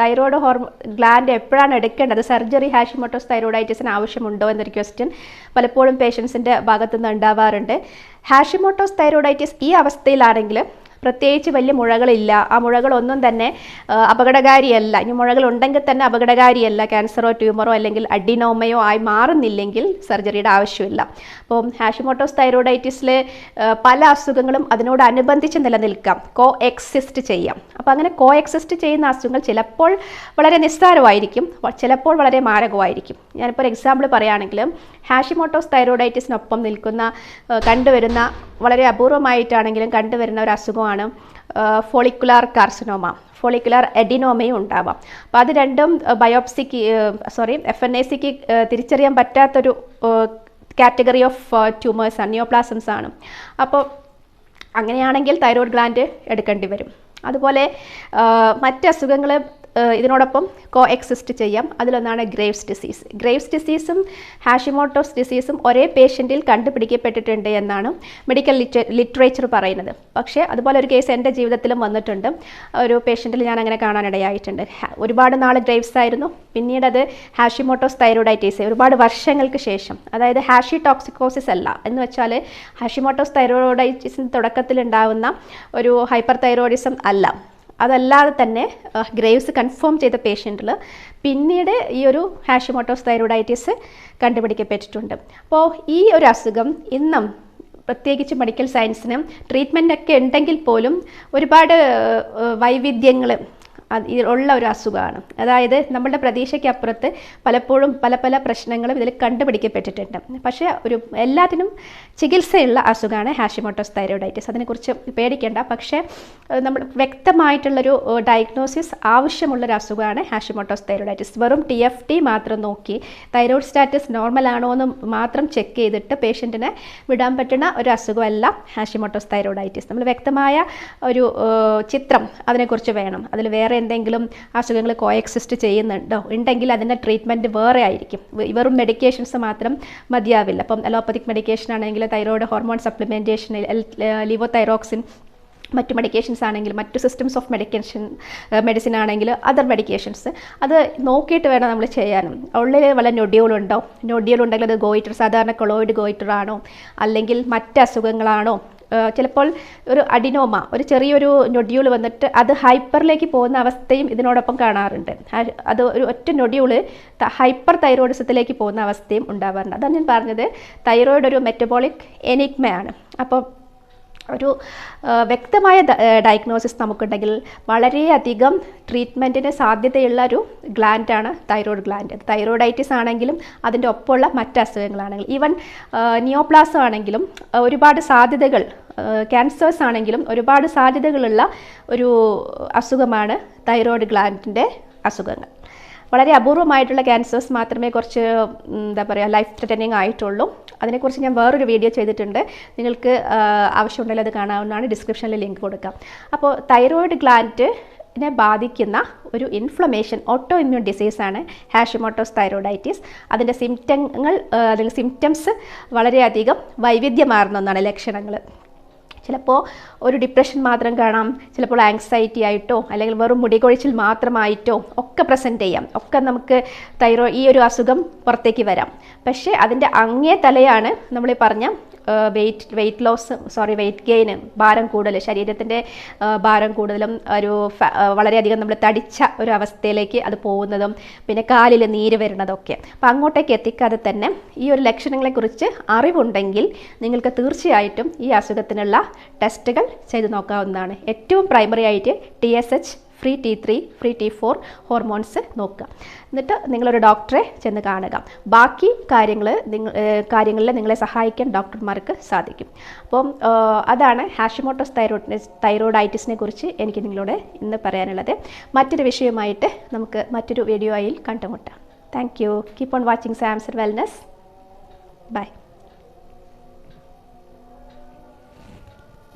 Thyroid ഹോർമോ gland എപ്പോഴാണ് എടുക്കേണ്ടത്? Surgery Hashimoto's തൈറോയിഡൈറ്റിസിന് ആവശ്യമുണ്ടോ എന്നൊരു ക്വസ്റ്റ്യൻ പലപ്പോഴും പേഷ്യൻസിന്റെ ഭാഗത്തുനിന്ന് ഉണ്ടാവാറുണ്ട്. ഹാഷിമോട്ടോസ് തൈറോയിഡൈറ്റിസ് ഈ അവസ്ഥയിലാണെങ്കിൽ പ്രത്യേകിച്ച് വലിയ മുഴകളില്ല. ആ മുഴകളൊന്നും തന്നെ അപകടകാരിയല്ല. ഇനി മുഴകൾ ഉണ്ടെങ്കിൽ തന്നെ അപകടകാരിയല്ല. ക്യാൻസറോ ട്യൂമറോ അല്ലെങ്കിൽ അഡിനോമയോ ആയി മാറുന്നില്ലെങ്കിൽ സർജറിയുടെ ആവശ്യമില്ല. അപ്പോൾ ഹാഷിമോട്ടോസ് തൈറോയിഡൈറ്റിസിലെ പല അസുഖങ്ങളും അതിനോടനുബന്ധിച്ച് നിലനിൽക്കാം. കോ എക്സിസ്റ്റ് ചെയ്യാം. അപ്പോൾ അങ്ങനെ കോ എക്സിസ്റ്റ് ചെയ്യുന്ന അസുഖങ്ങൾ ചിലപ്പോൾ വളരെ നിസ്സാരമായിരിക്കും ചിലപ്പോൾ വളരെ മാരകമായിരിക്കും. ഞാനിപ്പോൾ ഒരു എക്സാമ്പിൾ പറയുകയാണെങ്കിൽ ഹാഷിമോട്ടോസ് തൈറോയിഡൈറ്റിസിനൊപ്പം നിൽക്കുന്ന കണ്ടുവരുന്ന വളരെ അപൂർവമായിട്ടാണെങ്കിലും കണ്ടുവരുന്ന ഒരു അസുഖമാണ് ഫോളിക്കുലാർ കാർസിനോമ ഫോളിക്കുലർ എഡിനോമയും ഉണ്ടാവാം. അപ്പോൾ അത് രണ്ടും ബയോപ്സിക്ക് സോറി എഫ് എൻ എ സിക്ക് തിരിച്ചറിയാൻ പറ്റാത്തൊരു കാറ്റഗറി ഓഫ് ട്യൂമേഴ്സ് ആണ് നിയോപ്ലാസംസ് ആണ്. അപ്പോൾ അങ്ങനെയാണെങ്കിൽ തൈറോയ്ഡ് ഗ്ലാൻഡ് എടുക്കേണ്ടി വരും. അതുപോലെ മറ്റസുഖങ്ങൾ ഇതിനോടൊപ്പം കോ എക്സിസ്റ്റ് ചെയ്യാം. അതിലൊന്നാണ് ഗ്രേവ്സ് ഡിസീസ് ഗ്രേവ്സ് ഡിസീസും ഹാഷിമോട്ടോസ് ഡിസീസും ഒരേ പേഷ്യന്റിൽ കണ്ടുപിടിക്കപ്പെട്ടിട്ടുണ്ട് എന്നാണ് മെഡിക്കൽ ലിറ്ററേച്ചർ പറയുന്നത്. പക്ഷേ അതുപോലെ ഒരു കേസ് എന്റെ ജീവിതത്തിലും വന്നിട്ടുണ്ട്. ഒരു പേഷ്യന്റിൽ ഞാൻ അങ്ങനെ കാണാനിടയായിട്ടുണ്ട് ഒരുപാട് നാൾ ഗ്രേവ്സ് ആയിരുന്നു. പിന്നീട് അത് ഹാഷിമോട്ടോസ് തൈറോയിഡൈറ്റീസ് ഒരുപാട് വർഷങ്ങൾക്ക് ശേഷം. അതായത് ഹാഷി ടോക്സിക്കോസിസ് അല്ല. എന്ന് വെച്ചാൽ ഹാഷിമോട്ടോസ് തൈറോയിഡൈറ്റിസിന് തുടക്കത്തിലുണ്ടാവുന്ന ഒരു ഹൈപ്പർ തൈറോയിഡിസം അല്ല. അതല്ലാതെ തന്നെ ഗ്രേവ്സ് കൺഫേം ചെയ്ത പേഷ്യന്റിൽ പിന്നീട് ഈ ഒരു ഹാഷിമോട്ടോസ് തൈറോയിഡൈറ്റിസ് കണ്ടുപിടിക്കപ്പെട്ടിട്ടുണ്ട്. അപ്പോൾ ഈ ഒരു അസുഖം ഇന്നും പ്രത്യേകിച്ച് മെഡിക്കൽ സയൻസിന് ട്രീറ്റ്മെന്റ് ഒക്കെ ഉണ്ടെങ്കിൽ പോലും ഒരുപാട് വൈവിധ്യങ്ങൾ ഉള്ള ഒരു അസുഖമാണ്. അതായത് നമ്മളുടെ പ്രതീക്ഷയ്ക്കപ്പുറത്ത് പലപ്പോഴും പല പല പ്രശ്നങ്ങളും ഇതിൽ കണ്ടുപിടിക്കപ്പെട്ടിട്ടുണ്ട്. പക്ഷേ ഒരു എല്ലാത്തിനും ചികിത്സയുള്ള അസുഖമാണ് ഹാഷിമോട്ടോസ് തൈറോയിഡൈറ്റിസ് അതിനെക്കുറിച്ച് പേടിക്കേണ്ട. പക്ഷേ നമ്മൾ വ്യക്തമായിട്ടുള്ളൊരു ഡയഗ്നോസിസ് ആവശ്യമുള്ളൊരു അസുഖമാണ് ഹാഷിമോട്ടോസ് തൈറോയിഡൈറ്റിസ് വെറും ടി എഫ് ടി മാത്രം നോക്കി തൈറോയ്ഡ് സ്റ്റാറ്റസ് നോർമൽ ആണോ എന്ന് മാത്രം ചെക്ക് ചെയ്തിട്ട് പേഷ്യന്റിനെ വിടാൻ പറ്റുന്ന ഒരു അസുഖമല്ല ഹാഷിമോട്ടോസ് തൈറോയിഡൈറ്റിസ് നമ്മൾ വ്യക്തമായ ഒരു ചിത്രം അതിനെക്കുറിച്ച് വേണം. അതിൽ വേറെ എന്തെങ്കിലും അസുഖങ്ങൾ കോഎക്സിസ്റ്റ് ചെയ്യുന്നുണ്ടോ? ഉണ്ടെങ്കിൽ അതിന്റെ ട്രീറ്റ്മെന്റ് വേറെ ആയിരിക്കും. ഇവറും വെറും മെഡിക്കേഷൻസ് മാത്രം മതിയാവില്ല. അപ്പം അലോപ്പത്തിക് മെഡിക്കേഷൻ ആണെങ്കിൽ thyroid hormone supplementation levo thyroxine മറ്റു മെഡിക്കേഷൻസ് ആണെങ്കിൽ മറ്റു സിസ്റ്റംസ് ഓഫ് മെഡിക്കേഷൻ മെഡിസിൻ ആണെങ്കിൽ അതർ മെഡിക്കേഷൻസ് അത് നോക്കിയിട്ട് വേണം നമ്മൾ ചെയ്യാനും. ഉള്ളിൽ വല്ല നൊഡ്യൂളുണ്ടോ നൊഡ്യൂൾ ഉണ്ടെങ്കിൽ അത് ഗോയിറ്റർ സാധാരണ കൊളോയിഡ് ഗോയിറ്റർ ആണോ? അല്ലെങ്കിൽ മറ്റ് അസുഖങ്ങളാണോ? ചിലപ്പോൾ ഒരു അഡിനോമ ഒരു ചെറിയൊരു നൊഡ്യൂൾ വന്നിട്ട് അത് ഹൈപ്പറിലേക്ക് പോകുന്ന അവസ്ഥയും ഇതിനോടൊപ്പം കാണാറുണ്ട്. അത് ഒരു ഒറ്റ നൊഡ്യൂൾ ഹൈപ്പർ തൈറോയിഡിസത്തിലേക്ക് പോകുന്ന അവസ്ഥയും ഉണ്ടാവാറുണ്ട്. അതാണ് ഞാൻ പറഞ്ഞത്. തൈറോയിഡ് ഒരു മെറ്റബോളിക് എനിക്മയാണ് അപ്പോൾ ഒരു വ്യക്തമായ ഡയഗ്നോസിസ് നമുക്കുണ്ടെങ്കിൽ വളരെയധികം ട്രീറ്റ്മെന്റിന് സാധ്യതയുള്ള ഒരു ഗ്ലാൻഡാണ് തൈറോയ്ഡ് ഗ്ലാൻഡ് തൈറോയിഡൈറ്റിസ് ആണെങ്കിലും അതിന്റെ ഒപ്പമുള്ള മറ്റ് അസുഖങ്ങളാണെങ്കിലും ഈവൻ നിയോപ്ലാസം ആണെങ്കിലും ഒരുപാട് സാധ്യതകൾ ക്യാൻസേഴ്സ് ആണെങ്കിലും ഒരുപാട് സാധ്യതകളുള്ള ഒരു അസുഖമാണ് തൈറോയ്ഡ് ഗ്ലാൻഡിന്റെ അസുഖങ്ങൾ. വളരെ അപൂർവമായിട്ടുള്ള ക്യാൻസേഴ്സ് മാത്രമേ കുറച്ച് എന്താ പറയുക ലൈഫ് ത്രെറ്റനിങ് ആയിട്ടുള്ളൂ. അതിനെക്കുറിച്ച് ഞാൻ വേറൊരു വീഡിയോ ചെയ്തിട്ടുണ്ട്. നിങ്ങൾക്ക് ആവശ്യമുണ്ടെങ്കിൽ അത് കാണാവുന്നതാണ്. ഡിസ്ക്രിപ്ഷനിൽ ലിങ്ക് കൊടുക്കാം. അപ്പോൾ തൈറോയിഡ് ഗ്ലാൻഡിനെ ബാധിക്കുന്ന ഒരു ഇൻഫ്ലമേഷൻ ഓട്ടോ ഇമ്മ്യൂൺ ഡിസീസാണ് ഹാഷിമോട്ടോസ് തൈറോയിഡൈറ്റിസ് അതിന്റെ സിംറ്റങ്ങൾ അല്ലെങ്കിൽ സിംറ്റംസ് വളരെയധികം വൈവിധ്യമാർന്ന ഒന്നാണ് ലക്ഷണങ്ങൾ. ചിലപ്പോൾ ഒരു ഡിപ്രഷൻ മാത്രം കാണാം ചിലപ്പോൾ ആങ്സൈറ്റി ആയിട്ടോ അല്ലെങ്കിൽ വെറും മുടികൊഴിച്ചിൽ മാത്രമായിട്ടോ ഒക്കെ പ്രസന്റ് ചെയ്യാം. ഒക്കെ നമുക്ക് തൈറോ ഈ ഒരു അസുഖം പുറത്തേക്ക് വരാം. പക്ഷേ അതിന്റെ അങ്ങേ തലയാണ് നമ്മൾ പറഞ്ഞ weight weight loss sorry weight gain ഭാരം കൂടുതൽ ശരീരത്തിന്റെ ഭാരം കൂടുതലും ഒരു വളരെയധികം നമ്മൾ തടിച്ച ഒരു അവസ്ഥയിലേക്ക് അത് പോകുന്നതും പിന്നെ കാലിൽ നീര് വരുന്നതൊക്കെ. അപ്പോൾ അങ്ങോട്ടേക്ക് എത്തിക്കാതെ തന്നെ ഈ ഒരു ലക്ഷണങ്ങളെക്കുറിച്ച് അറിവുണ്ടെങ്കിൽ നിങ്ങൾക്ക് തീർച്ചയായിട്ടും ഈ അസുഖത്തിനുള്ള ടെസ്റ്റുകൾ ചെയ്ത് നോക്കാവുന്നതാണ്. ഏറ്റവും പ്രൈമറി ആയിട്ട് T S H free T three free T four hormones നോക്കുക. എന്നിട്ട് നിങ്ങളൊരു ഡോക്ടറെ ചെന്ന് കാണുക. ബാക്കി കാര്യങ്ങൾ നിങ്ങൾ കാര്യങ്ങളിൽ നിങ്ങളെ സഹായിക്കാൻ ഡോക്ടർമാർക്ക് സാധിക്കും. അപ്പം അതാണ് ഹാഷിമോട്ടോസ് തൈറോയിഡ് തൈറോയിഡൈറ്റിസിനെ കുറിച്ച് എനിക്ക് നിങ്ങളോട് ഇന്ന് പറയാനുള്ളത്. മറ്റൊരു വിഷയമായിട്ട് നമുക്ക് മറ്റൊരു വീഡിയോയിൽ കണ്ടുമുട്ടാം. Thank you keep on watching Samsar wellness by